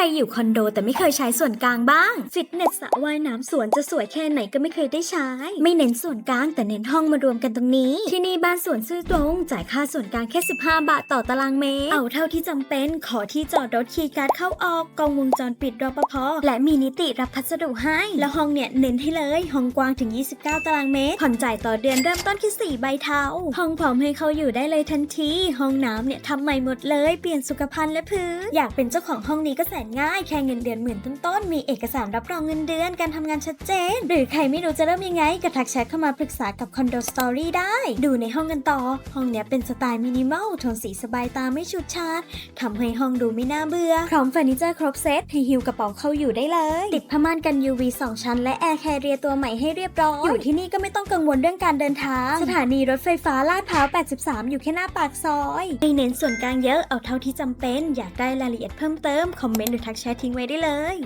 รอยู่คอนโดแต่ไม่เคยใช้ส่วนกลางบ้าง ฟิตเนสสระว่ายน้ำสวนจะสวยแค่ไหนก็ไม่เคยได้ใช้ ไม่เน้นส่วนกลางแต่เน้นห้องมารวมกันตรงนี้ ที่นี่บ้านสวนซื่อตรงจ่ายค่าส่วนกลางแค่ 15 บาทต่อตารางเมตร เอาเท่าที่จำเป็น ขอที่จอดรถคีย์การ์ดเข้าออกกล้องวงจรปิดรปภและมีนิติรับพัสดุให้ แล้วห้องเนี่ยเน้นให้เลย ห้องกว้างถึง 29 ตารางเมตร ผ่อนจ่ายต่อเดือนเริ่มต้นแค่4ใบเทาห้องพร้อมให้เขาอยู่ได้เลยทันที ห้องน้ำเนี่ยทำใหม่หมดเลย เปลี่ยนสุขภัณฑ์และพื้น อยากเป็นเจ้าของห้องนี้ก็แสนง่าย แค่เงินเดือนหมื่นต้นๆ มีเอกสารรับรองเงินเดือนการทำงานชัดเจน หรือใครไม่รู้จะเริ่มยังไงก็ทักแชทเข้ามาปรึกษากับคอนโดสตอรี่ได้ ดูในห้องกันต่อ ห้องเนี้ยเป็นสไตล์มินิมอลโทนสีสบายตาไม่ฉูดฉาดทำให้ห้องดูไม่น่าเบื่อพร้อมเฟอร์นิเจอร์ครบเซตให้ฮิวกระเป๋าเข้าอยู่ได้เลย ติดผ้าม่านกัน UV 2 ชั้น และแอร์แคเรียตัวใหม่ให้เรียบร้อยอยู่ที่นี่ก็ไม่ต้องกังวลเรื่องการเดินทางสถานีรถไฟฟ้าลาดพร้าว 83 อยู่แค่หน้าปากซอยไม่เน้นส่วนกลางเยอะเอาเท่าที่จำเป็น อยากได้รายละเอียดเพิ่มเติมคอมเมนต์ทักแชททิ้งไว้ได้เลย